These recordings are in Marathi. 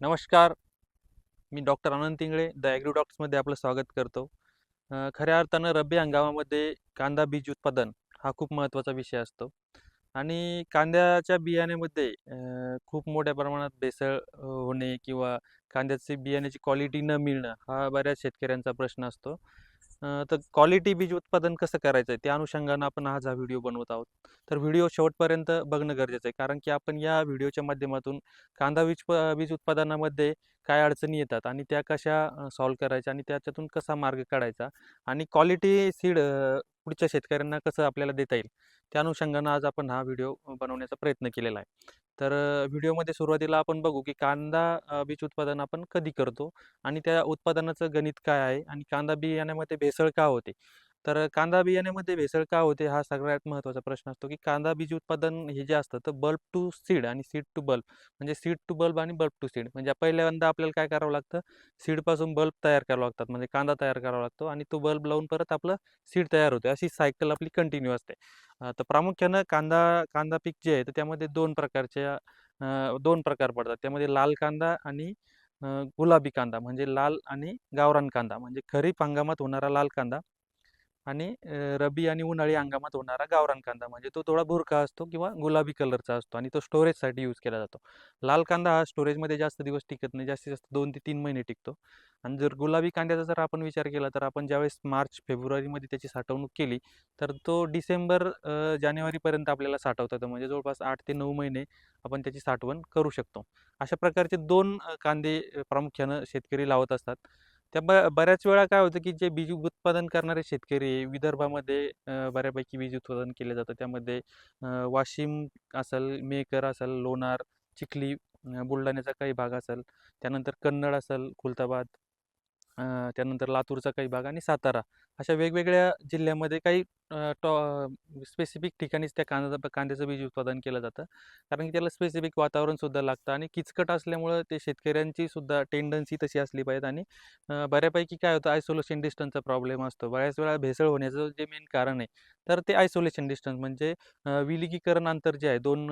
नमस्कार. मी डॉक्टर आनंद तिंगळे द ॲग्रोडॉक्समध्ये आपलं स्वागत करतो. खऱ्या अर्थानं रब्बी हंगामामध्ये कांदा बीज उत्पादन हा खूप महत्त्वाचा विषय असतो. आणि कांद्याच्या बियाण्यामध्ये खूप मोठ्या प्रमाणात भेसळ होणे किंवा कांद्याचे बियाण्याची क्वालिटी न मिळणं हा बऱ्याच शेतकऱ्यांचा प्रश्न असतो. तर क्वालिटी बीज उत्पादन कसं करायचं आहे? त्या अनुषंगानं आपण आज हा व्हिडिओ बनवत आहोत. तर व्हिडिओ शेवटपर्यंत बघणं गरजेचं आहे. कारण की आपण या व्हिडिओच्या माध्यमातून कांदा बीज बीज उत्पादनामध्ये काय अडचणी येतात आणि त्या कशा सॉल्व्ह करायच्या आणि त्याच्यातून कसा मार्ग काढायचा आणि क्वालिटी सीड पुढच्या शेतकऱ्यांना कसं आपल्याला देता येईल त्या अनुषंगानं आज आपण हा व्हिडिओ बनवण्याचा प्रयत्न केलेला आहे. तर व्हिडिओमध्ये सुरुवातीला आपण बघू की कांदा बीज उत्पादन आपण कधी करतो आणि त्या उत्पादनाचं गणित काय आहे आणि कांदा बियाण्यामध्ये भेसळ का होते? तर कांदा बियाण्यामध्ये भेसळ का होते हा सगळ्यात महत्त्वाचा प्रश्न असतो की कांदा बीज उत्पादन हे जे असतं तर बल्ब टू सीड आणि सीड टू बल्ब. म्हणजे सीड टू बल्ब आणि बल्ब टू सीड. म्हणजे पहिल्यांदा आपल्याला काय करावं लागतं? सीडपासून बल्ब तयार करावं लागतात. म्हणजे कांदा तयार करावा लागतो आणि तो बल्ब लावून परत आपलं सीड तयार होते. अशी सायकल आपली कंटिन्यू असते. तर प्रामुख्यानं कांदा कांदा पीक जे आहे तर त्यामध्ये दोन प्रकारच्या दोन प्रकार पडतात. त्यामध्ये लाल कांदा आणि गुलाबी कांदा. म्हणजे लाल आणि गावरान कांदा. म्हणजे खरीप हंगामात होणारा लाल कांदा. आणि रबी रब्बी आणि उन्हाळी हंगामात होणारा गावरान कांदा म्हणजे तो थोडा भुरका असतो किंवा गुलाबी कलरचा असतो आणि तो स्टोरेजसाठी यूज केला जातो. लाल कांदा हा स्टोरेजमध्ये जास्त दिवस टिकत नाही जास्तीत जास्त दोन ते तीन महिने टिकतो. आणि जर गुलाबी कांद्याचा जर आपण विचार केला तर आपण ज्यावेळेस मार्च फेब्रुवारीमध्ये त्याची साठवणूक केली तर तो डिसेंबर जानेवारीपर्यंत आपल्याला साठवता येतो. म्हणजे जवळपास आठ ते नऊ महिने आपण त्याची साठवण करू शकतो. अशा प्रकारचे दोन कांदे प्रामुख्यानं शेतकरी लावत असतात. त्या ब बऱ्याच वेळा काय होतं की जे बीज उत्पादन करणारे शेतकरी विदर्भामध्ये बऱ्यापैकी बीज उत्पादन केलं जातं त्यामध्ये वाशिम असेल मेकर असेल लोणार चिखली बुलढाण्याचा काही भाग असेल त्यानंतर कन्नड असेल खुलताबाद त्यानंतर लातूरचा काही भाग आणि सातारा अशा वेगवेगळ्या जिल्ह्यामध्ये काही टॉ स्पेसिफिक ठिकाणीच त्या कांद्याचं कांद्याचं बीज उत्पादन केलं जातं. कारण की त्याला स्पेसिफिक वातावरणसुद्धा लागतं आणि किचकट असल्यामुळं ते शेतकऱ्यांची सुद्धा टेंडन्सी तशी असली पाहिजे आणि बऱ्यापैकी काय होतं आयसोलेशन डिस्टन्सचा प्रॉब्लेम असतो. बऱ्याच वेळा भेसळ होण्याचं जे मेन कारण आहे तर ते आयसोलेशन डिस्टन्स म्हणजे विलगीकरण अंतर जे आहे दोन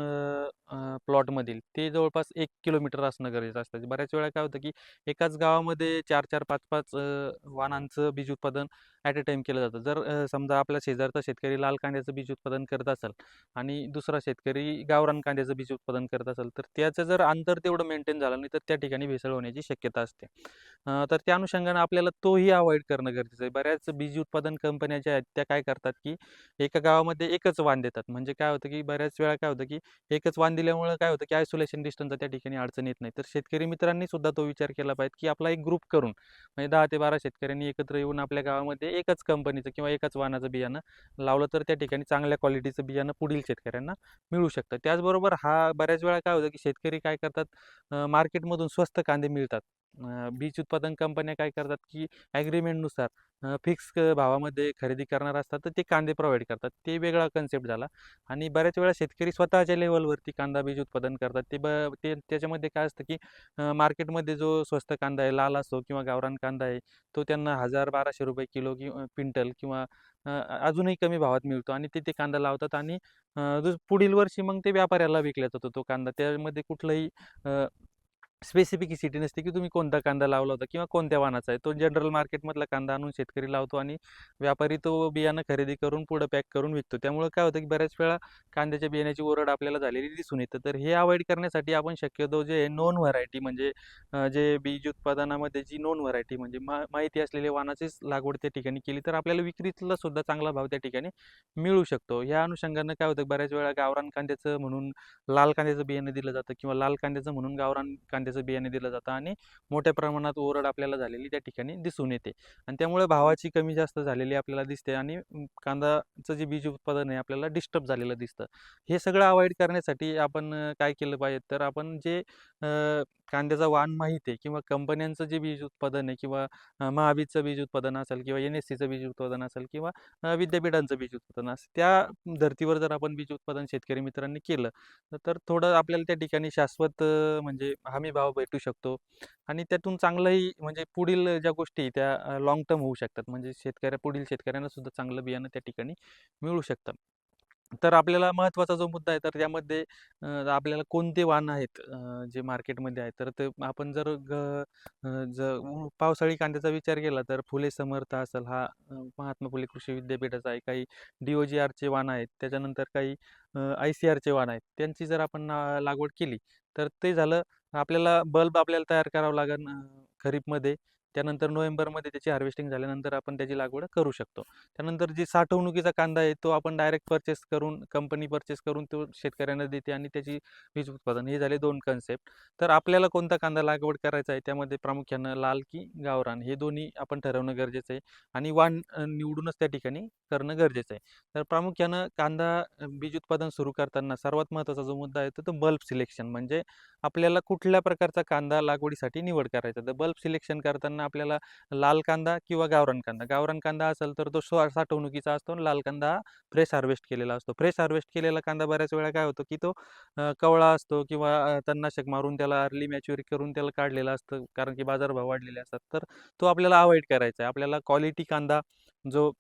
प्लॉटमधील ते जवळपास एक किलोमीटर असणं गरजेचं असतं. बऱ्याच वेळा काय होतं की एकाच गावामध्ये चार चार पाच पाच वाहनांचं बीज उत्पादन ॲट अ टाईम केलं जातं. जर समजा आपल्या शेजारचा शेतकरी लाल कांद्याचं बीज उत्पादन करत असेल आणि दुसरा शेतकरी गावरान कांद्याचं बीज उत्पादन करत असेल तर त्याचं जर अंतर तेवढं मेंटेन झालं नाही तर त्या ठिकाणी भेसळ होण्याची शक्यता असते. तर त्या अनुषंगानं आपल्याला तोही अवॉइड करणं गरजेचं आहे. बऱ्याच बीज उत्पादन कंपन्या ज्या आहेत त्या काय करतात की एका गावामध्ये एकच वाण देतात. म्हणजे काय होतं की बऱ्याच वेळा काय होतं की एकच वाण दिल्यामुळं काय होतं की आयसोलेशन डिस्टन्सचा त्या ठिकाणी अडचण येत नाही. तर शेतकरी मित्रांनी सुद्धा तो विचार केला पाहिजे की आपला एक ग्रुप करून म्हणजे दहा ते बारा शेतकऱ्यांनी एकत्र येऊन आपल्या गावामध्ये एकच कंपनीचं किंवा एकाच वाणाचं बियाणं लावलं तर त्या ठिकाणी चांगल्या क्वालिटीचं बियाणं पुढील शेतकऱ्यांना मिळू शकतं. त्याचबरोबर हा बऱ्याच वेळा काय होतं की शेतकरी काय करतात मार्केटमधून स्वस्त कांदे मिळतात. बीज उत्पादन कंपन्या काय करतात की ॲग्रीमेंटनुसार फिक्स भावामध्ये खरेदी करणार असतात तर ते कांदे प्रोव्हाइड करतात. ते वेगळा कन्सेप्ट झाला. आणि बऱ्याच वेळा शेतकरी स्वतःच्या लेवलवरती कांदा बीज उत्पादन करतात. ते ब ते त्याच्यामध्ये काय असतं की मार्केटमध्ये जो स्वस्त कांदा आहे लाल असो किंवा गावरान कांदा आहे तो त्यांना हजार बाराशे रुपये किलो किंवा क्विंटल किंवा अजूनही कमी भावात मिळतो आणि ते ते कांदा लावतात आणि पुढील वर्षी मग ते व्यापाऱ्याला विकला जातो तो कांदा. त्यामध्ये कुठलंही स्पेसिफिसिटी नसते की तुम्ही कोणता कांदा लावला होता किंवा कोणत्या वाणाचा आहे. तो जनरल मार्केटमधला कांदा आणून शेतकरी लावतो आणि व्यापारी तो बियाणं खरेदी करून पुढं पॅक करून विकतो. त्यामुळे काय होतं की बऱ्याच वेळा कांद्याच्या बियाण्याची ओरड आपल्याला झालेली दिसून येतं. तर हे अवॉइड करण्यासाठी आपण शक्यतो जे नॉन व्हरायटी म्हणजे जे बीज उत्पादनामध्ये जी नॉन व्हरायटी म्हणजे मा माहिती असलेले वाणाचीच लागवड त्या ठिकाणी केली तर आपल्याला विक्रीतला सुद्धा चांगला भाव त्या ठिकाणी मिळू शकतो. या अनुषंगानं काय होतं बऱ्याच वेळा गावरान कांद्याचं म्हणून लाल कांद्याचं बियाणं दिलं जातं किंवा लाल कांद्याचं म्हणून गावरान कांद्याचं बियाणे दिलं जातं आणि मोठ्या प्रमाणात ओरड आपल्याला झालेली त्या ठिकाणी दिसून येते. आणि त्यामुळे भावाची कमी जास्त झालेली आपल्याला दिसते आणि कांदाचं जे बीज उत्पादन आहे आपल्याला डिस्टर्ब झालेलं दिसतं. हे सगळं अवॉइड करण्यासाठी आपण काय केलं पाहिजे? तर आपण जे कांद्याचा वाण माहीत आहे किंवा कंपन्यांचं जे बीज उत्पादन आहे किंवा महाबीजचं बीज उत्पादन असेल किंवा एन एस सीचं बीज उत्पादन असेल किंवा विद्यापीठांचं बीज उत्पादन असेल त्या धर्तीवर जर आपण बीज उत्पादन शेतकरी मित्रांनी केलं तर थोडं आपल्याला त्या ठिकाणी शाश्वत म्हणजे हमी भाव भेटू शकतो. आणि त्यातून चांगलंही म्हणजे पुढील ज्या गोष्टी त्या लाँग टर्म होऊ शकतात. म्हणजे शेतकऱ्या पुढील शेतकऱ्यांना सुद्धा चांगलं बियाणं त्या ठिकाणी मिळू शकतं. तर आपल्याला महत्त्वाचा जो मुद्दा आहे तर त्यामध्ये आपल्याला कोणते वाण आहेत जे मार्केटमध्ये आहेत? तर ते आपण जर ग जर पावसाळी कांद्याचा विचार केला तर फुले समर्थ असेल हा महात्मा फुले कृषी विद्यापीठाचा आहे. काही डी-ओ-जी-आरचे वाहन आहेत. त्याच्यानंतर काही आय-सी-आरचे वाण आहेत. त्यांची जर आपण लागवड केली तर ते झालं आपल्याला बल्ब आपल्याला तयार करावं लागेल खरीप खरीपमध्ये. त्यानंतर नोव्हेंबरमध्ये त्याची हार्वेस्टिंग झाल्यानंतर आपण त्याची लागवड करू शकतो. त्यानंतर जी साठवणुकीचा कांदा आहे तो आपण डायरेक्ट परचेस करून कंपनी परचेस करून तो शेतकऱ्यांना देते आणि त्याची वीज उत्पादन. हे झाले दोन कन्सेप्ट. तर आपल्याला कोणता कांदा लागवड करायचा आहे त्यामध्ये प्रामुख्यानं लाल की गावरान. हे दोन्ही आपण ठरवणं गरजेचं आहे आणि वाण निवडूनच त्या ठिकाणी करणं गरजेचं आहे. तर प्रामुख्यानं कांदा बीज उत्पादन सुरू करताना सर्वात महत्त्वाचा जो मुद्दा आहे तो तो बल्ब सिलेक्शन. म्हणजे आपल्याला कुठल्या प्रकारचा कांदा लागवडीसाठी निवड करायचा तर बल्ब सिलेक्शन करताना आपल्याला लाल कांदा किंवा गावरान कांदा. गावरान कांदा असेल तर तो साठवणुकीचा असतो आणि लाल कांदा हा फ्रेश हार्वेस्ट केलेला असतो. फ्रेश हार्वेस्ट केलेला कांदा बऱ्याच वेळा काय होतो की तो कवळा असतो किंवा तन्नाशक तणनाशक मारून त्याला अर्ली मॅच्युअर करून त्याला काढलेला असतं. कारण की बाजारभाव वाढलेले असतात. तर तो आपल्याला अवॉइड करायचा आहे. आपल्याला क्वालिटी कांदा जो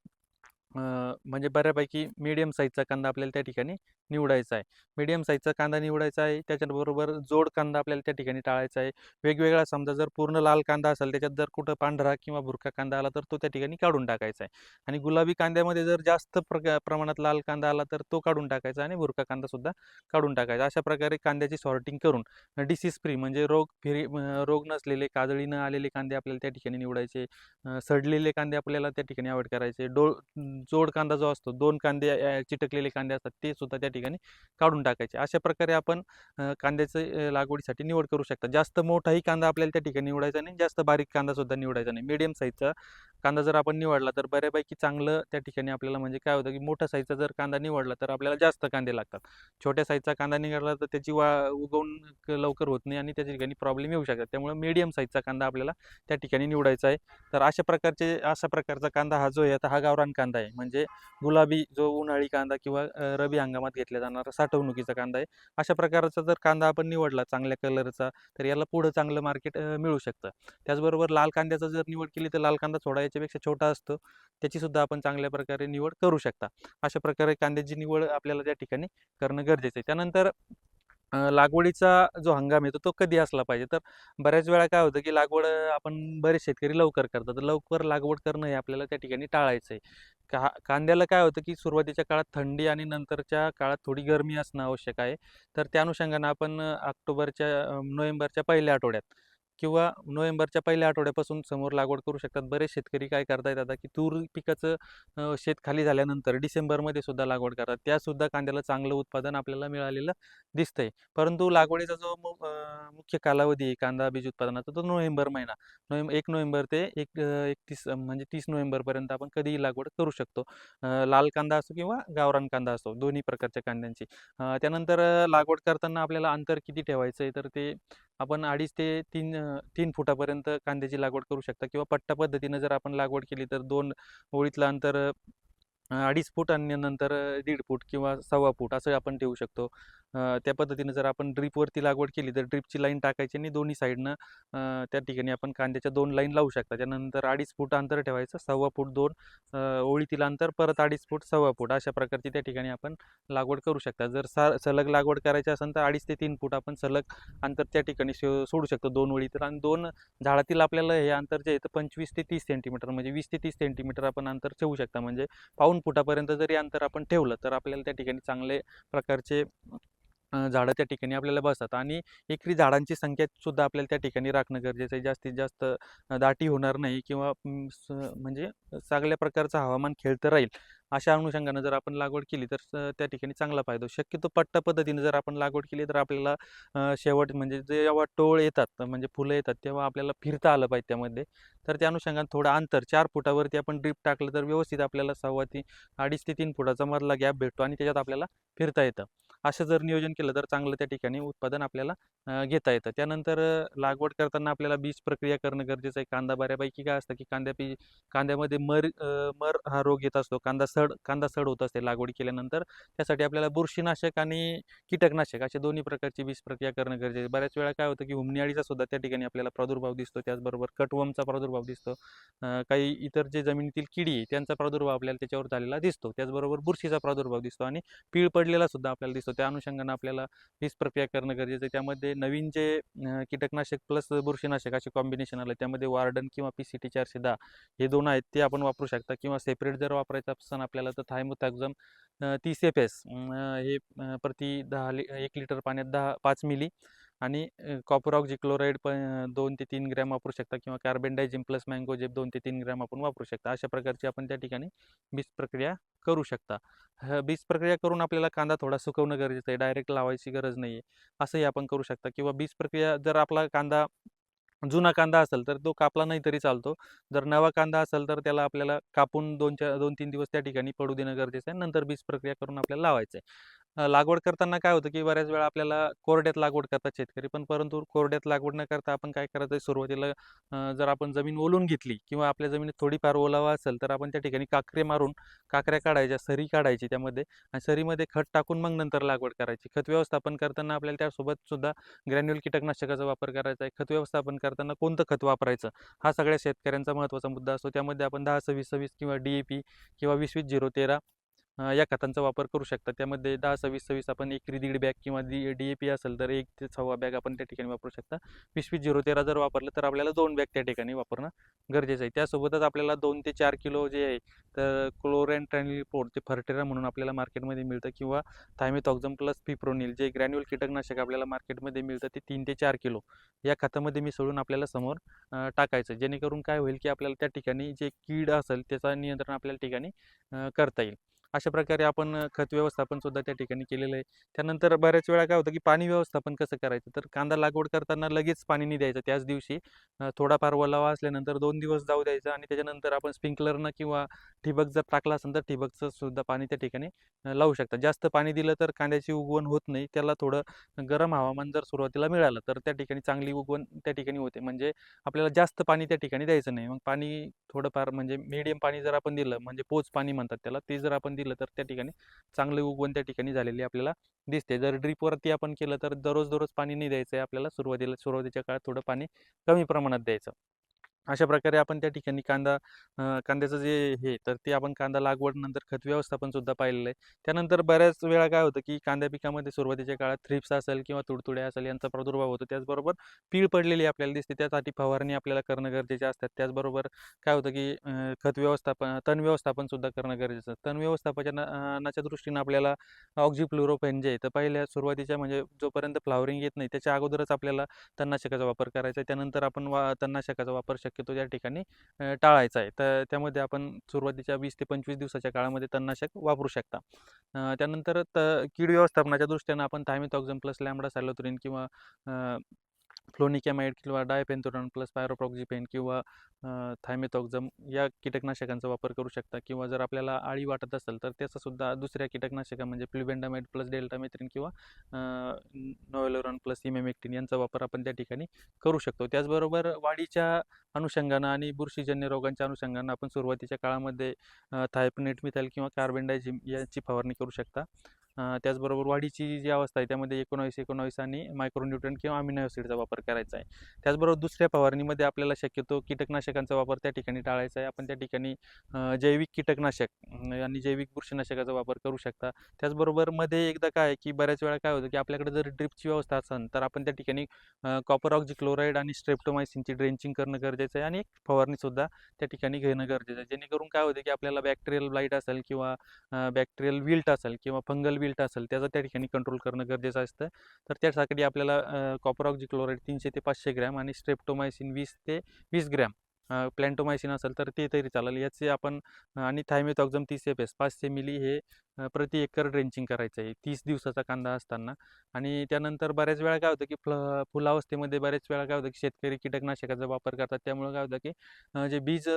म्हणजे बऱ्यापैकी मीडियम साईजचा कांदा आपल्याला त्या ठिकाणी निवडायचा आहे. मीडियम साईजचा कांदा निवडायचा आहे त्याच्याबरोबर जोड कांदा आपल्याला त्या ठिकाणी टाळायचा आहे. वेगवेगळा समजा जर पूर्ण लाल कांदा असेल त्याच्यात जर कुठं पांढरा किंवा भुरका कांदा आला तर तो त्या ठिकाणी काढून टाकायचा आहे. आणि गुलाबी कांद्यामध्ये जर जास्त प्रमाणात लाल कांदा आला तर तो काढून टाकायचा आणि भुरका कांदासुद्धा काढून टाकायचा. अशा प्रकारे कांद्याची सॉर्टिंग करून डिसीज फ्री म्हणजे रोग फिरी रोग नसलेले काजळी न आलेले कांदे आपल्याला त्या ठिकाणी निवडायचे. सडलेले कांदे आपल्याला त्या ठिकाणी अवॉइड करायचे. डोळ जोड कांदा जो असतो दोन कांदे चिटकलेले कांदे असतात ते सुद्धा त्या ठिकाणी काढून टाकायचे. अशा प्रकारे आपण कांद्याचे कांद्याचं लागवडीसाठी निवड करू शकता. जास्त मोठाही कांदा आपल्याला त्या ठिकाणी निवडायचा नाही जास्त बारीक कांदा सुद्धा निवडायचा नाही. मीडियम साईजचा कांदा जर आपण निवडला तर बऱ्यापैकी चांगलं त्या ठिकाणी आपल्याला म्हणजे काय होतं की मोठ्या साईजचा जर कांदा निवडला तर आपल्याला जास्त कांदे लागतात. छोट्या साईजचा कांदा निवडला तर त्याची वा उगवून लवकर होत नाही आणि त्या ठिकाणी प्रॉब्लेम येऊ शकतात. त्यामुळे मीडियम साईजचा कांदा आपल्याला त्या ठिकाणी निवडायचा आहे. तर अशा प्रकारचे अशा प्रकारचा कांदा हा जो आहे आता हा गावरान कांदा आहे. म्हणजे गुलाबी जो उन्हाळी कांदा किंवा रबी हंगामात घेतला जाणारा साठवणुकीचा कांदा आहे. अशा प्रकारचा जर कांदा आपण निवडला चांगल्या कलरचा तर याला पुढं चांगलं मार्केट मिळू शकतं. त्याचबरोबर लाल कांद्याचा जर निवड केली तर लाल कांदा थोडा याच्यापेक्षा छोटा असतो. त्याचीसुद्धा आपण चांगल्या प्रकारे निवड करू शकता. अशा प्रकारे कांद्याची निवड आपल्याला त्या ठिकाणी करणं गरजेचं आहे. त्यानंतर अ, लागवडीचा जो हंगाम येतो तो तो कधी असला पाहिजे? तर बऱ्याच वेळा काय होतं की लागवड अ, आपण बरेच शेतकरी लवकर करतात. तर लवकर लागवड करणं हे आपल्याला त्या ठिकाणी टाळायचं आहे का कांद्याला काय होतं की सुरुवातीच्या काळात थंडी आणि नंतरच्या काळात थोडी गरमी असणं आवश्यक आहे. तर त्या अनुषंगानं आपण अ, ऑक्टोबरच्या अ, नोव्हेंबरच्या पहिल्या आठवड्यात किंवा नोव्हेंबरच्या पहिल्या आठवड्यापासून समोर लागवड करू शकतात. बरेच शेतकरी काय करतायत आता की तूर पिकाचं शेत खाली झाल्यानंतर डिसेंबरमध्ये सुद्धा लागवड करतात. त्यासुद्धा कांद्याला चांगलं उत्पादन आपल्याला मिळालेलं दिसतंय. परंतु लागवडीचा जो मु मुख्य कालावधी आहे कांदा बीज उत्पादनाचा तो नोव्हेंबर महिना. नोव्हेंबर एक नोव्हेंबर ते एक एकतीस म्हणजे तीस नोव्हेंबरपर्यंत आपण कधीही लागवड करू शकतो. लाल कांदा असो किंवा गावरान कांदा असो दोन्ही प्रकारच्या कांद्यांची. त्यानंतर लागवड करताना आपल्याला अंतर किती ठेवायचं आहे तर ते आपण अडीच ते तीन तीन फुटापर्यंत कांद्याची लागवड करू शकता किंवा पट्टा पद्धतीनं जर आपण लागवड केली तर दोन ओळीतलं अंतर अडीच फूट आणि नंतर दीड फूट किंवा सव्वा फूट असं आपण ठेवू शकतो. त्या पद्धतीने जर आपण ड्रीपवरती लागवड केली तर ड्रीपची लाईन टाकायची आणि दोन्ही साईडनं त्या ठिकाणी आपण कांद्याच्या दोन लाईन लावू शकता. त्यानंतर अडीच फूट अंतर ठेवायचं सव्वा फूट दोन ओळीतील अंतर परत अडीच फूट सव्वा फूट अशा प्रकारची त्या ठिकाणी आपण लागवड करू शकता. जर सा सलग लागवड करायची असेल तर अडीच ते तीन फूट आपण सलग अंतर त्या ठिकाणी सोडू शकतो दोन ओळी तर आणि दोन झाडातील आपल्याला हे अंतर जे आहे तर पंचवीस ते तीस सेंटीमीटर म्हणजे वीस ते तीस सेंटीमीटर आपण अंतर ठेवू शकता. म्हणजे पाऊन फुटापर्यंत जरी अंतर आपण ठेवलं तर आपल्याला त्या ठिकाणी चांगले प्रकारचे झाडं त्या ठिकाणी आपल्याला बसतात आणि एकरी झाडांची संख्या सुद्धा आपल्याला त्या ठिकाणी राखणं गरजेचं आहे. जास्तीत जास्त दाटी होणार नाही किंवा स म्हणजे चांगल्या प्रकारचं हवामान खेळतं राहील. अशा अनुषंगानं जर आपण लागवड केली तर त्या ठिकाणी चांगला फायदा होतो शक्यतो पट्टा पद्धतीने जर आपण लागवड केली तर आपल्याला शेवट म्हणजे जे जेव्हा टोळ येतात म्हणजे फुलं येतात तेव्हा आपल्याला फिरता आलं पाहिजे त्यामध्ये. तर त्या अनुषंगाने थोडं अंतर चार फुटावरती आपण ड्रीप टाकलं तर व्यवस्थित आपल्याला सव्वा ती अडीच ते तीन फुटाचा मधला गॅप भेटतो आणि त्याच्यात आपल्याला फिरता येतं. असं जर नियोजन केलं तर चांगलं त्या ठिकाणी उत्पादन आपल्याला घेता येतं. त्यानंतर लागवड करताना आपल्याला बीज प्रक्रिया करणं गरजेचं आहे. कांदा बऱ्यापैकी काय असतं की कांद्या पी कांद्यामध्ये मर मर हा रोग येत असतो. कांदा सड कांदा सड होत असते लागवड केल्यानंतर. त्यासाठी आपल्याला बुरशीनाशक आणि कीटकनाशक अशा दोन्ही प्रकारची बीज प्रक्रिया करणं गरजेचं आहे. बऱ्याच वेळा काय होतं की हुमनियाळीचा सुद्धा त्या ठिकाणी आपल्याला प्रादुर्भाव दिसतो. त्याचबरोबर कटवमचा प्रादुर्भाव दिसतो. काही इतर जे जमिनीतील किडी आहे त्यांचा प्रादुर्भाव आपल्याला त्याच्यावर झालेला दिसतो. त्याचबरोबर बुरशीचा प्रादुर्भाव दिसतो आणि पीळ पडलेला सुद्धा आपल्याला दिसतो. त्या अनुषंगानं आपल्याला बीज प्रक्रिया करणं गरजेचं आहे. त्यामध्ये नवीन जे कीटकनाशक प्लस बुरशीनाशक असे कॉम्बिनेशन आलं त्यामध्ये वार्डन किंवा पी सी टी चारशे दहा हे दोन आहेत ते आपण वापरू शकता. किंवा सेपरेट जर वापरायचं असेल आपल्याला तर थायमोथॅक्झम तीस एफ एस हे प्रति दहा लि एक लिटर पाण्यात दहा पाच मिली आणि कॉपर ऑक्झिक्लोराईड प दोन ते तीन ग्रॅम वापरू शकता. किंवा कार्बन डायझिम प्लस मँगोजेप दोन ते तीन ग्रॅम आपण वापरू शकता. अशा प्रकारची आपण त्या ठिकाणी बीज प्रक्रिया करू शकता. बीज प्रक्रिया करून आपल्याला कांदा थोडा सुकवणं गरजेचं आहे. डायरेक्ट लावायची गरज नाही आहे असंही आपण करू शकता. किंवा बीज प्रक्रिया जर आपला कांदा जुना कांदा असेल तर तो कापला नाही तरी चालतो. जर नवा कांदा असेल तर त्याला आपल्याला कापून दोन चार दोन तीन दिवस त्या ठिकाणी पडू देणं गरजेचं आहे. नंतर बीज प्रक्रिया करून आपल्याला लावायचं आहे. लागवड करताना काय होतं की बऱ्याच वेळा आपल्याला कोरड्यात लागवड करतात शेतकरी. पण परंतु कोरड्यात लागवड न करता आपण काय करायचं आहे सुरुवातीला जर आपण जमीन ओलून घेतली किंवा आपल्या जमिनीत थोडीफार ओलावा असेल तर आपण त्या ठिकाणी काकरे मारून काकऱ्या काढायच्या सरी काढायची त्यामध्ये आणि सरीमध्ये खत टाकून मग नंतर लागवड करायची. खत व्यवस्थापन करताना आपल्याला त्यासोबत सुद्धा ग्रॅन्युअल कीटकनाशकाचा वापर करायचा आहे. खत व्यवस्थापन करताना कोणतं खत वापरायचं? हा सगळ्या शेतकऱ्यांचा महत्त्वाचा मुद्दा असतो. त्यामध्ये आपण दहा सव्वीस सव्वीस किंवा डी ए पी किंवा वीस वीस झिरो तेरा या खतांचा वापर करू शकता. त्यामध्ये दहा सव्वीस सव्वीस आपण एकरी दीड बॅग किंवा डी डी ए पी असेल तर एक ते सव्वा बॅग आपण त्या ठिकाणी वापरू शकता. वीस वीस झिरो तेरा जर वापरलं तर आपल्याला दोन बॅग त्या ठिकाणी वापरणं गरजेचं आहे. त्यासोबतच आपल्याला दोन ते चार किलो जे आहे तर क्लोरॅन ट्रॅनिपोर्ट ते फर्टेरा म्हणून आपल्याला मार्केटमध्ये मिळतं किंवा थायमेथॉक्झम प्लस पिप्रोनिल जे ग्रॅन्युअल कीटकनाशक आपल्याला मार्केटमध्ये मिळतं ते तीन ते चार किलो. या खतामध्ये मिसळून आपल्याला समोर टाकायचं जेणेकरून काय होईल की आपल्याला त्या ठिकाणी जे कीड असेल त्याचा नियंत्रण आपल्याला ठिकाणी करता येईल. अशा प्रकारे आपण खत व्यवस्थापन सुद्धा त्या ठिकाणी केलेलं आहे. त्यानंतर बऱ्याच वेळा काय होतं की पाणी व्यवस्थापन कसं करायचं? तर कांदा लागवड करताना लगेच पाणी नाही द्यायचं त्याच दिवशी. थोडाफार ओलावा असल्यानंतर दोन दिवस जाऊ द्यायचं आणि त्याच्यानंतर आपण स्प्रिंकलरनं किंवा ठिबक जर टाकला असेल तर ठिबकचं सुद्धा पाणी त्या ठिकाणी लावू शकता. जास्त पाणी दिलं तर कांद्याची उगवण होत नाही. त्याला थोडं गरम हवामान जर सुरुवातीला मिळालं तर त्या ठिकाणी चांगली उगवण त्या ठिकाणी होते. म्हणजे आपल्याला जास्त पाणी त्या ठिकाणी द्यायचं नाही. मग पाणी थोडंफार म्हणजे मीडियम पाणी जर आपण दिलं म्हणजे पोच पाणी म्हणतात त्याला ते जर आपण दिलं तर त्या ठिकाणी चांगले उगवण त्या ठिकाणी झालेली आपल्याला दिसते. जर ड्रीपवरती आपण केलं तर दररोज दररोज पाणी नाही द्यायचं आहे आपल्याला. सुरुवातीला सुरुवातीच्या काळात थोडं पाणी कमी प्रमाणात द्यायचं. अशा प्रकारे आपण त्या ठिकाणी कांदा कांद्याचं जे हे तर ते आपण कांदा लागवड नंतर खत व्यवस्थापन सुद्धा पाहिलेलं आहे. त्यानंतर बऱ्याच वेळा काय होतं की कांद्या पिकामध्ये सुरुवातीच्या काळात थ्रिप्स असेल किंवा तुडतुड्या असेल यांचा प्रादुर्भाव होतो. त्याचबरोबर पीळ पडलेली आपल्याला दिसते. त्यासाठी फवारणी आपल्याला करणं गरजेचे असतात. त्याचबरोबर काय होतं की खत व्यवस्थापन तण व्यवस्थापन सुद्धा करणं गरजेचं आहे तण व्यवस्थापनाच्या दृष्टीनं आपल्याला ऑक्झिफ्लोरोपेन जे आहे तर पहिल्या सुरुवातीच्या म्हणजे जोपर्यंत फ्लावरिंग येत नाही त्याच्या अगोदरच आपल्याला तणनाशकाचा वापर करायचा आहे. त्यानंतर आपण वा तणनाशकाचा वापर शक्यतो त्या ठिकाणी टाळायचा आहे. तर त्यामध्ये आपण सुरुवातीच्या वीस ते पंचवीस दिवसाच्या काळामध्ये तणनाशक वापरू शकता. त्यानंतर त कीड व्यवस्थापनाच्या दृष्टीनं आपण थायमिथॉक्झम प्लस लॅमडा सॅलोथ्रिन किंवा फ्लोनिकॅमाइड किंवा डायपेंथोरॉन प्लस पायरोप्रॉक्झिपेन किंवा थायमेथॉक्झम या कीटकनाशकांचा वापर करू शकता. किंवा जर आपल्याला आळी वाटत असेल तर त्याचासुद्धा दुसऱ्या कीटकनाशका म्हणजे प्लुबेंडामाइड प्लस डेल्टामेथ्रिन किंवा नोवेलोरॉन प्लस इमेमेक्टिन यांचा वापर आपण त्या ठिकाणी करू शकतो. त्याचबरोबर वाढीच्या अनुषंगानं आणि बुरशीजन्य रोगांच्या अनुषंगानं आपण सुरुवातीच्या काळामध्ये थायपनेट मिथाईल किंवा कार्बन डायझिम याची फवारणी करू शकता. त्याचबरोबर वाढीची जी अवस्था आहे त्यामध्ये एकोणावीस एकोणावीस आणि मायक्रोन्यूट्रन किंवा अमिनोसिडचा वापर करायचा आहे. त्याचबरोबर दुसऱ्या फवारणीमध्ये आपल्याला शक्यतो कीटकनाशकांचा वापर त्या ठिकाणी टाळायचा आहे. आपण त्या ठिकाणी जैविक कीटकनाशक आणि जैविक बुरशीनाशकाचा वापर करू शकता. त्याचबरोबरमध्ये एकदा काय की बऱ्याच वेळा काय होतं की आपल्याकडे जर ड्रिपची व्यवस्था असेल तर आपण त्या ठिकाणी कॉपर ऑक्झिक्लोराईड आणि स्ट्रेप्टोमायसिनची ड्रेंचिंग करणं गरजेचं आहे आणि एक फवारणीसुद्धा त्या ठिकाणी घेणं गरजेचं आहे. जेणेकरून काय होतं की आपल्याला बॅक्टेरियल ब्लाईट असेल किंवा बॅक्टेरियल विल्ट असेल किंवा फंगल विल्ट असेल त्याचं त्या ठिकाणी कंट्रोल करणं गरजेचं असतं. तर त्यासाठी आपल्याला कॉपर ऑक्झिक्लोराईड तीनशे ते पाचशे ग्रॅम आणि स्ट्रेप्टोमायसिन वीस ते वीस ग्रॅम प्लॅन्टोमायसिन असेल तर ते तरी चालेल. याचे आपण आणि थायमेथॉक्झम तीस एफ एस पाचशे मिली हे प्रति एकर ड्रेंचिंग करायचं आहे तीस दिवसाचा कांदा असताना. आणि त्यानंतर बऱ्याच वेळा काय होतं की फ्ल फुलावस्थेमध्ये बऱ्याच वेळा काय होतं की शेतकरी कीटकनाशकाचा वापर करतात. त्यामुळे काय होतं की जे बीज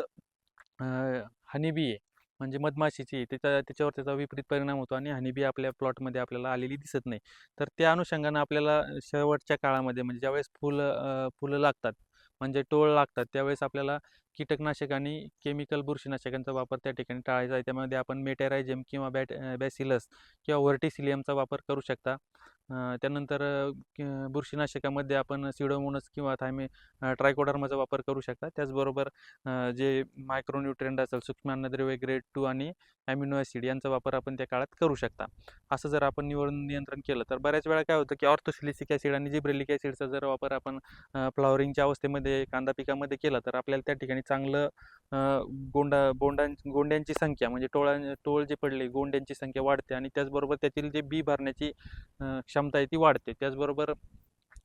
हनी बी आहे म्हणजे मधमाशीची त्याचा त्याच्यावर त्याचा विपरीत परिणाम होतो आणि हनीबी आपल्या प्लॉटमध्ये आपल्याला आलेली दिसत नाही. तर त्या अनुषंगानं आपल्याला शेवटच्या काळामध्ये म्हणजे ज्यावेळेस फुलं फुलं लागतात म्हणजे टोळ लागतात त्यावेळेस आपल्याला कीटकनाशक आणि केमिकल बुरशीनाशकांचा वापर त्या ठिकाणी टाळायचा आहे. त्यामध्ये आपण मेटेरायझेम किंवा बॅट बॅसिलस किंवा व्हर्टिसिलियमचा वापर करू शकता. त्यानंतर बुरशीनाशकामध्ये आपण सिडोमोनस किंवा थायमे ट्रायकोडर्माचा वापर करू शकता. त्याचबरोबर जे मायक्रोन्युट्रेंट असेल सूक्ष्म अन्नद्रव्य ग्रेड टू आणि ॲमिनो ॲसिड यांचा वापर आपण त्या काळात करू शकता. असं जर आपण निवडून नियंत्रण केलं तर बऱ्याच वेळा काय होतं की ऑर्थोसिलिसिक ॲसिड आणि जिब्रेलिक ॲसिडचा जर वापर आपण फ्लॉवरिंगच्या अवस्थेमध्ये कांदा पिकामध्ये केला तर आपल्याला त्या ठिकाणी चांगलं गोंडा बोंडां गोंड्यांची संख्या म्हणजे टोळा टोळ जे पडले गोंड्यांची संख्या वाढते आणि त्याचबरोबर त्यातील जे बी भरण्याची क्षमता आहे ती वाढते. त्याचबरोबर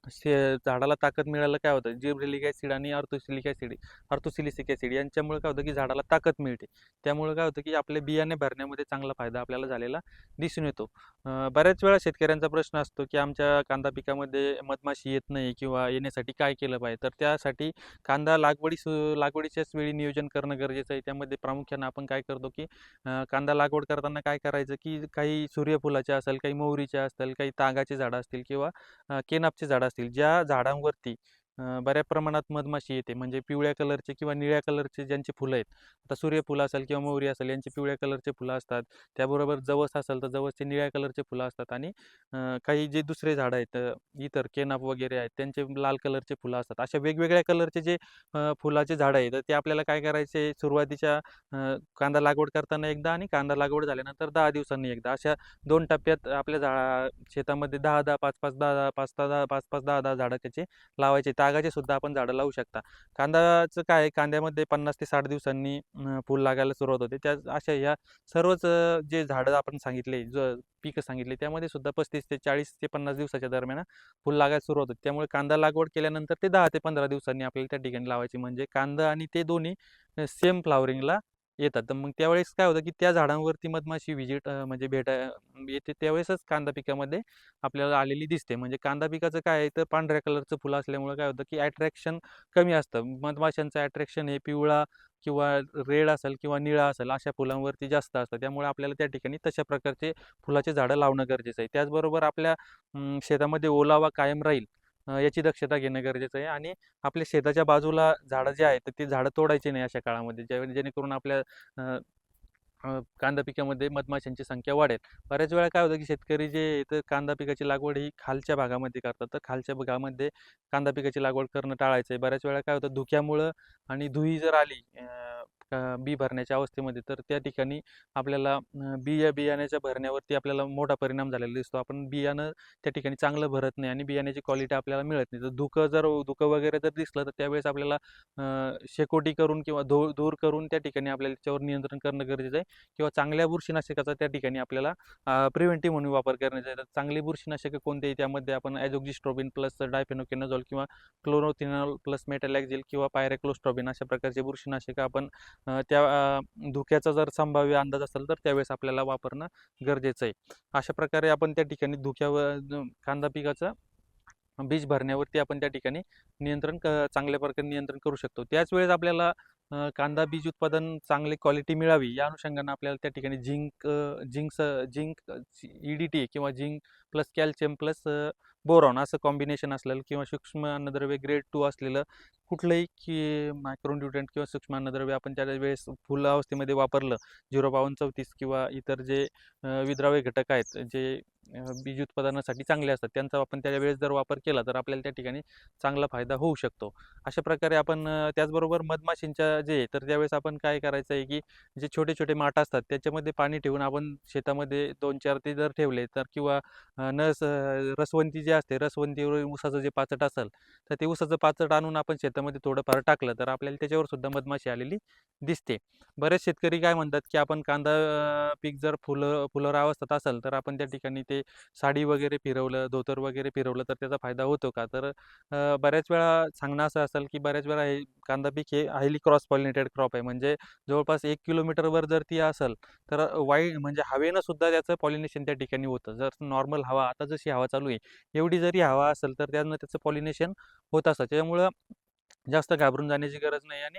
शे झाडाला ताकद मिळायला काय होतं? जिब्रेलिक ॲसिड आणि अर्थोसिलिक ॲसिड अर्थोसिलिसिक ॲसिड यांच्यामुळे काय होतं की झाडाला ताकद मिळते. त्यामुळे काय होतं की आपले बियाणे भरण्यामध्ये चांगला फायदा आपल्याला झालेला दिसून येतो. बऱ्याच वेळा शेतकऱ्यांचा प्रश्न असतो की आमच्या कांदा पिकामध्ये मधमाशी येत नाही किंवा येण्यासाठी काय केलं पाहिजे? तर त्यासाठी कांदा लागवडी सु लागवडीच्याच वेळी नियोजन करणं गरजेचं आहे. त्यामध्ये प्रामुख्यानं आपण काय करतो की कांदा लागवड करताना काय करायचं की काही सूर्यफुलाच्या असेल काही मोहरीच्या असतील काही तागाचे झाडं असतील किंवा केनापचे झाडं असतील ज्या झाडांवरती बऱ्या प्रमाणात मधमाशी येते. म्हणजे पिवळ्या कलरचे किंवा निळ्या कलरचे ज्यांची फुलं आहेत. आता सूर्यफुलं असेल किंवा मोहरी असेल यांची पिवळ्या कलरचे फुलं असतात. त्याबरोबर जवस असेल तर जवसचे निळ्या कलरचे फुलं असतात. आणि काही जे दुसरे झाडं आहेत इतर केनाप वगैरे आहेत त्यांचे लाल कलरचे फुलं असतात. अशा वेगवेगळ्या कलरचे जे फुलाचे झाडं आहेत तर ते आपल्याला काय करायचे? सुरुवातीच्या कांदा लागवड करताना एकदा आणि कांदा लागवड झाल्यानंतर दहा दिवसांनी एकदा. अशा दोन टप्प्यात आपल्या झा शेतामध्ये दहा दहा पाच पाच दहा दहा पाच दहा दहा पाच पाच दहा दहा झाडं त्याचे लावायचे. रागाचे सुद्धा आपण झाडं लावू शकता. कांद्याचं काय आहे, कांद्यामध्ये पन्नास ते साठ दिवसांनी फूल लागायला सुरुवात होते. त्या अशा ह्या सर्वच जे झाडं आपण सांगितले ज पिकं सांगितले त्यामध्ये सुद्धा पस्तीस ते चाळीस ते पन्नास दिवसाच्या दरम्यान फुल लागायला सुरुवात होते. त्यामुळे कांदा लागवड केल्यानंतर ते दहा ते पंधरा दिवसांनी आपल्याला त्या ठिकाणी लावायची. म्हणजे कांदा आणि ते दोन्ही सेम फ्लावरिंगला येतात. तर मग त्यावेळेस काय होतं की त्या झाडांवरती मधमाशी व्हिजिट म्हणजे भेटा येते. त्यावेळेसच कांदा पिकामध्ये आपल्याला आलेली दिसते. म्हणजे कांदा पिकाचं काय आहे तर पांढऱ्या कलरचं फुलं असल्यामुळे काय होतं की अट्रॅक्शन कमी असतं. मधमाशांचं अट्रॅक्शन हे पिवळा किंवा रेड असेल किंवा निळा असेल अशा फुलांवरती जास्त असतं. त्यामुळे आपल्याला त्या ठिकाणी तशा प्रकारचे फुलाचे झाडं लावणं गरजेचं आहे. त्याचबरोबर आपल्या शेतामध्ये ओलावा कायम राहील. याची दक्षता घेणं गरजेचं आहे आणि आपल्या शेताच्या बाजूला झाडं जे आहेत ती ते झाडं तोडायची नाही अशा काळामध्ये ज्या जेणेकरून आपल्या कांदा पिकामध्ये मधमाशांची संख्या वाढेल. बऱ्याच वेळा काय होतं की शेतकरी जे तर कांदा पिकाची लागवड ही खालच्या भागामध्ये करतात. तर खालच्या भागामध्ये कांदा पिकाची लागवड करणं टाळायचं आहे बऱ्याच वेळा काय होतं धुक्यामुळं आणि धुई जर आली का- बी भरण्याच्या अवस्थेमध्ये तर त्या ठिकाणी आपल्याला बिया बियाण्याच्या भरण्यावरती आपल्याला मोठा परिणाम झालेला दिसतो. आपण बियाणं त्या ठिकाणी चांगलं भरत नाही आणि बियाण्याची क्वालिटी आपल्याला मिळत नाही. तर धुकं जर धुकं वगैरे जर दिसलं तर त्यावेळेस आपल्याला शेकोटी करून किंवा धू दूर करून त्या ठिकाणी आपल्याला त्याच्यावर नियंत्रण करणं गरजेचं आहे. किंवा चांगल्या बुरशीनाशकाचा त्या ठिकाणी आपल्याला प्रिव्हेंटिव्ह म्हणून वापर करण्याचा आहे चांगली बुरशीनाशकं कोणते? त्यामध्ये आपण ॲजोक्झिस्ट्रोबिन प्लस डायफेनोकेनोझॉल किंवा क्लोरोथिनॉल प्लस मेटॅलॅक्झिल किंवा पायरेक्लोस्ट्रॉबिन अशा प्रकारचे बुरशीनाशकं आपण त्या धुक्याचा जर संभाव्य अंदाज असेल तर त्यावेळेस आपल्याला वापरणं गरजेचं आहे. अशा प्रकारे आपण त्या ठिकाणी धुक्यावर कांदा पिकाचं बीज भरण्यावरती आपण त्या ठिकाणी नियंत्रण क चांगल्या प्रकारे नियंत्रण करू शकतो. त्याच वेळेस आपल्याला कांदा बीज उत्पादन चांगली क्वालिटी मिळावी या अनुषंगानं आपल्याला त्या ठिकाणी zinc zinc zinc E D T किंवा zinc plus calcium plus boron असं कॉम्बिनेशन असलेलं किंवा सूक्ष्म अन्नद्रव्य ग्रेड टू असलेलं कुठलंही की मायक्रोन्युट्रियंट किंवा सूक्ष्म अन्नद्रव्य आपण त्या वेळेस फुल अवस्थेमध्ये वापरलं झिरो बावन्न चौतीस किंवा इतर जे विद्राव्य घटक आहेत जे बीज उत्पादनासाठी चांगले असतात. त्यांचा आपण त्या वेळेस जर वापर केला तर आपल्याला त्या ठिकाणी चांगला फायदा होऊ शकतो. अशा प्रकारे आपण त्याचबरोबर मधमाशींच्या जे तर त्यावेळेस आपण काय करायचं आहे की जे छोटे छोटे माठ असतात त्याच्यामध्ये पाणी ठेवून आपण शेतामध्ये दोन चार ते जर ठेवले तर किंवा नस रसवंती जे असते रसवंतीवर ऊसाचं जे पाचट असेल तर ते ऊसाचं पाचट आणून आपण शेतामध्ये थोडंफार टाकलं तर आपल्याला त्याच्यावर सुद्धा मधमाशी आलेली दिसते. बरेच शेतकरी काय म्हणतात की आपण कांदा पीक जर फुलं फुलोर अवस्थेत असेल तर आपण त्या ठिकाणी ते साडी वगैरे फिरवलं धोतर वगैरे फिरवलं तर त्याचा फायदा होतो का? तर बऱ्याच वेळा सांगणं असं असेल की बऱ्याच वेळा हे कांदा पीक हे हायली क्रॉस पॉलिनेटेड क्रॉप आहे. म्हणजे जवळपास एक किलोमीटरवर जर ती असेल तर वाईट म्हणजे हवेनं सुद्धा त्याचं पॉलिनेशन त्या ठिकाणी होतं. जर नॉर्मल हवा आता जशी हवा चालू आहे एवढी जरी हवा असेल तर त्यानं त्याचं पॉलिनेशन होत असतं त्याच्यामुळं जास्त घाबरून जाण्याची गरज नाही आणि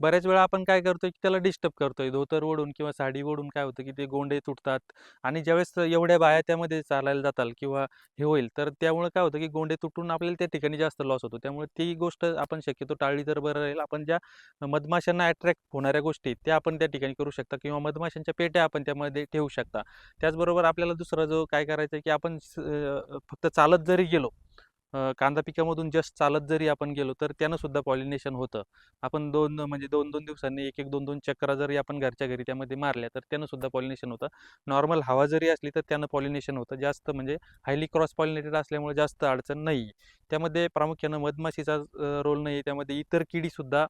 बऱ्याच वेळा आपण काय करतोय की त्याला डिस्टर्ब करतोय. धोतर ओढून किंवा साडी ओढून काय होतं की ते गोंडे तुटतात आणि ज्यावेळेस एवढ्या बाया त्यामध्ये चालायला जाताल किंवा हे होईल तर त्यामुळे काय होतं की गोंडे तुटून आपल्याला त्या ठिकाणी जास्त लॉस होतो. त्यामुळे ती गोष्ट आपण शक्यतो टाळली तर बरं राहील. आपण ज्या मधमाशांना अट्रॅक्ट होणाऱ्या गोष्टी त्या आपण त्या ठिकाणी करू शकता किंवा मधमाशांच्या पेट्या आपण त्यामध्ये ठेवू शकता. त्याचबरोबर आपल्याला दुसरा जो काय करायचं की आपण फक्त चालत जरी गेलो कांदा पिकामधून जस्ट चालत जरी आपण गेलो तर त्यानं सुद्धा पॉलिनेशन होतं. आपण दोन म्हणजे दोन दोन दिवसांनी एक एक दोन दोन चक्रा जरी आपण घरच्या घरी त्यामध्ये मारल्या तर त्यानं सुद्धा पॉलिनेशन होतं. नॉर्मल हवा जरी असली तर त्यानं पॉलिनेशन होतं. जास्त म्हणजे हायली क्रॉस पॉलिनेटेड असल्यामुळे जास्त अडचण नाही त्यामध्ये प्रामुख्यानं मधमाशीचा रोल नाही त्यामध्ये इतर किडीसुद्धा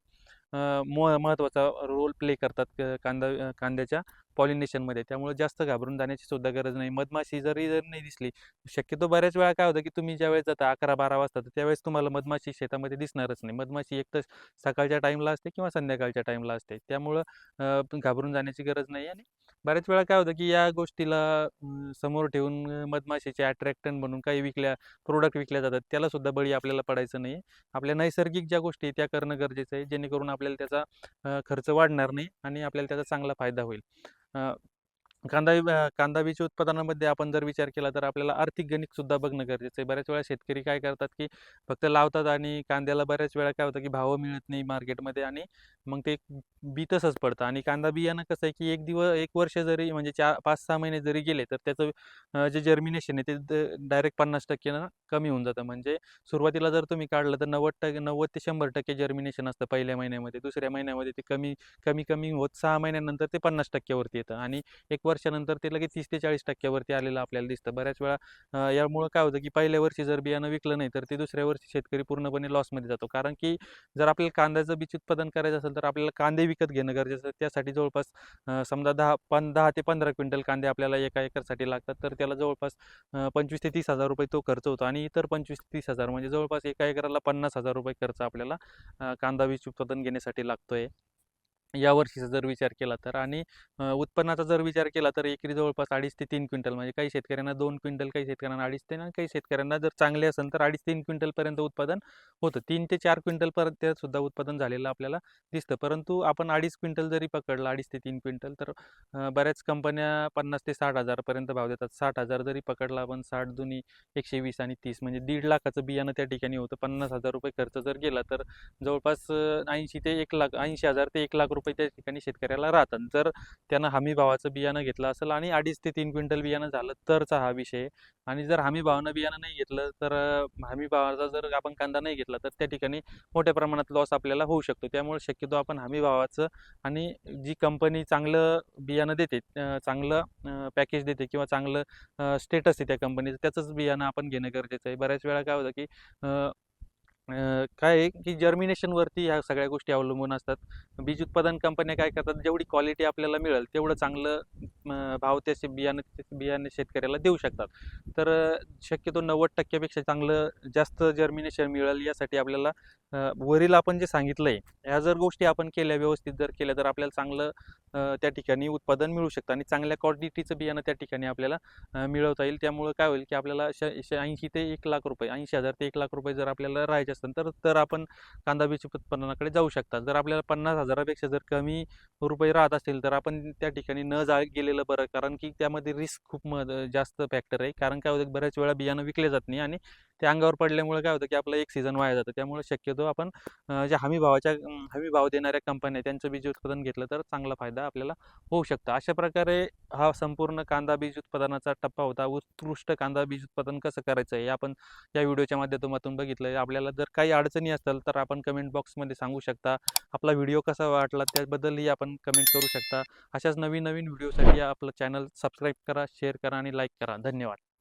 महत्त्वाचा रोल प्ले करतात कांदा कांद्याच्या पॉलिनेशनमध्ये त्यामुळे जास्त घाबरून जाण्याची सुद्धा गरज नाही. मधमाशी जरी जर नाही दिसली शक्यतो बऱ्याच वेळा काय होतं की तुम्ही ज्यावेळेस जाता अकरा बारा वाजता तर त्यावेळेस तुम्हाला मधमाशी शेतामध्ये दिसणारच नाही. मधमाशी एक तर सकाळच्या टाईमला असते किंवा संध्याकाळच्या टाईमला असते. त्यामुळं घाबरून जाण्याची गरज नाही आणि बऱ्याच वेळा काय होतं की या गोष्टीला अं, समोर ठेवून अं, मधमाशीचे अट्रॅक्टन म्हणून काही विकल्या प्रोडक्ट विकल्या जातात त्याला सुद्धा बळी आपल्याला पडायचं नाही आपल्या नैसर्गिक ज्या गोष्टी आहेत त्या करणं गरजेचं आहे जेणेकरून आपल्याला त्याचा अं, खर्च वाढणार नाही आणि आपल्याला त्याचा चांगला फायदा होईल. अं, कांदा कांदा बीज उत्पादनामध्ये आपण जर विचार केला तर आपल्याला आर्थिक गणित सुद्धा बघणं गरजेचं आहे. बऱ्याच वेळा शेतकरी काय करतात की फक्त लावतात आणि कांद्याला बऱ्याच वेळा काय होतं की भाव मिळत नाही मार्केटमध्ये आणि मग ते बी तसंच पडतं. आणि कांदा बियाणं कसं आहे की एक दिवस एक वर्ष जरी म्हणजे चार पाच सहा महिने जरी गेले तर त्याचं जे जर्मिनेशन आहे ते डायरेक्ट पन्नास टक्केनं कमी होऊन जातं. म्हणजे सुरुवातीला जर तुम्ही काढलं तर नव्वद टक्के नव्वद ते शंभर टक्के जर्मिनेशन असतं पहिल्या महिन्यामध्ये. दुसऱ्या महिन्यामध्ये ते कमी कमी कमी होत सहा महिन्यानंतर ते पन्नास टक्क्यावरती येतं. आणि एक वर्षानंतर ते लगेच तीस ते चाळीस टक्क्यावरती आलेलं आपल्याला दिसतं. बऱ्याच वेळा यामुळं काय होतं की पहिल्या वर्षी जर बियाणं विकलं नाही तर ते दुसऱ्या वर्षी शेतकरी पूर्णपणे लॉसमध्ये जातो. कारण की जर आपल्याला कांद्याचं बीज उत्पादन करायचं असेल तर आपल्याला कांदे विकत घेणं गरजेचं त्यासाठी जवळपास समजा दहा पन दहा ते पंधरा क्विंटल कांदे आपल्याला एका एकरसाठी लागतात. तर त्याला जवळपास पंचवीस ते तीस हजार रुपये तो खर्च होतो. आणि इतर पंचवीस ते तीस हजार म्हणजे जवळपास एका एकराला पन्नास हजार रुपये खर्च आपल्याला कांदा बीज उत्पादन घेण्यासाठी लागतोय. या वर्षीचा जर विचार केला तर आणि उत्पन्नाचा जर विचार केला तर एकरी जवळपास अडीच ते तीन क्विंटल म्हणजे काही शेतकऱ्यांना दोन क्विंटल काही शेतकऱ्यांना अडीच ते आणि काही शेतकऱ्यांना जर चांगले असेल तर अडीच तीन क्विंटलपर्यंत उत्पादन होतं. तीन ते चार क्विंटलपर्यंत सुद्धा उत्पादन झालेलं आपल्याला दिसतं. परंतु आपण अडीच क्विंटल जरी पकडलं अडीच ते तीन क्विंटल तर बऱ्याच कंपन्या पन्नास ते साठ हजारपर्यंत भाव देतात. साठ हजार जरी पकडला आपण साठ दुनी एकशे वीस आणि तीस म्हणजे दीड लाखाचं बियाणं त्या ठिकाणी होतं. पन्नास हजार रुपये खर्च जर गेला तर जवळपास ऐंशी ते एक लाख ऐंशी हजार ते एक लाख रुपये त्या ठिकाणी शेतकऱ्याला राहतात. जर त्यानं हमी भावाचं बियाणं घेतलं असेल आणि अडीच ते तीन क्विंटल बियाणं झालं तरचा हा विषय. आणि जर हमी भावानं बियाणं नाही घेतलं तर हमी भावाचा जर आपण कांदा नाही घेतला तर त्या ठिकाणी मोठ्या प्रमाणात लॉस आपल्याला होऊ शकतो. त्यामुळे शक्यतो आपण हमी भावाचं आणि जी कंपनी चांगलं बियाणं देते चांगलं पॅकेज देते किंवा चांगलं स्टेटस आहे त्या कंपनीचं त्याचंच बियाणं आपण घेणं गरजेचं आहे. बऱ्याच वेळा काय होतं की काय आहे की जर्मिनेशनवरती ह्या सगळ्या गोष्टी अवलंबून असतात. बीज उत्पादन कंपन्या काय करतात? जेवढी क्वालिटी आपल्याला मिळेल तेवढं चांगलं भाव त्याचे बियाणं बियाणे शेतकऱ्याला देऊ शकतात. तर शक्यतो नव्वद टक्क्यापेक्षा चांगलं जास्त जर्मिनेशन मिळेल यासाठी आपल्याला वरील आपण जे सांगितलं आहे ह्या जर गोष्टी आपण केल्या व्यवस्थित जर केल्या तर आपल्याला चांगलं त्या ठिकाणी उत्पादन मिळू शकतं आणि चांगल्या क्वालिटीचं बियाणं त्या ठिकाणी आपल्याला मिळवता येईल. त्यामुळं काय होईल की आपल्याला श ऐंशी ते एक लाख रुपये ऐंशी हजार ते एक लाख रुपये जर आपल्याला राहायचे असतील तर तर आपण कांदा बीज उत्पन्नाकडे जाऊ शकता. जर आपल्याला पन्नास हजारापेक्षा जर कमी रुपये राहत असतील तर आपण त्या ठिकाणी न जा गेलेलं बरं कारण की त्यामध्ये रिस्क खूप जास्त फॅक्टर आहे. कारण काय होतं बऱ्याच वेळा बियाणं विकले जात नाही आणि ते अंगावर पडल्यामुळे काय होतं की आपलं एक सीझन वाया जातं. त्यामुळे शक्यतो आपण ज्या हमी भावाच्या हमी भाव देणाऱ्या कंपन्या त्यांचं बीज उत्पादन घेतलं तर चांगला फायदा आपल्याला होऊ शकतं. अशा प्रकारे हा संपूर्ण कांदा बीज उत्पादनाचा टप्पा होता. उत्कृष्ट कांदा बीज उत्पादन कसं करायचं आहे हे आपण या व्हिडिओच्या माध्यमातून बघितलं आपल्याला जर काही अडचणी असतील तर आपण कमेंट बॉक्समध्ये सांगू शकता. आपला व्हिडिओ कसा वाटला त्याबद्दलही आपण कमेंट करू शकता. अशाच नवीन नवीन व्हिडिओसाठी आपलं चॅनल सबस्क्राईब करा शेअर करा आणि लाईक करा. धन्यवाद.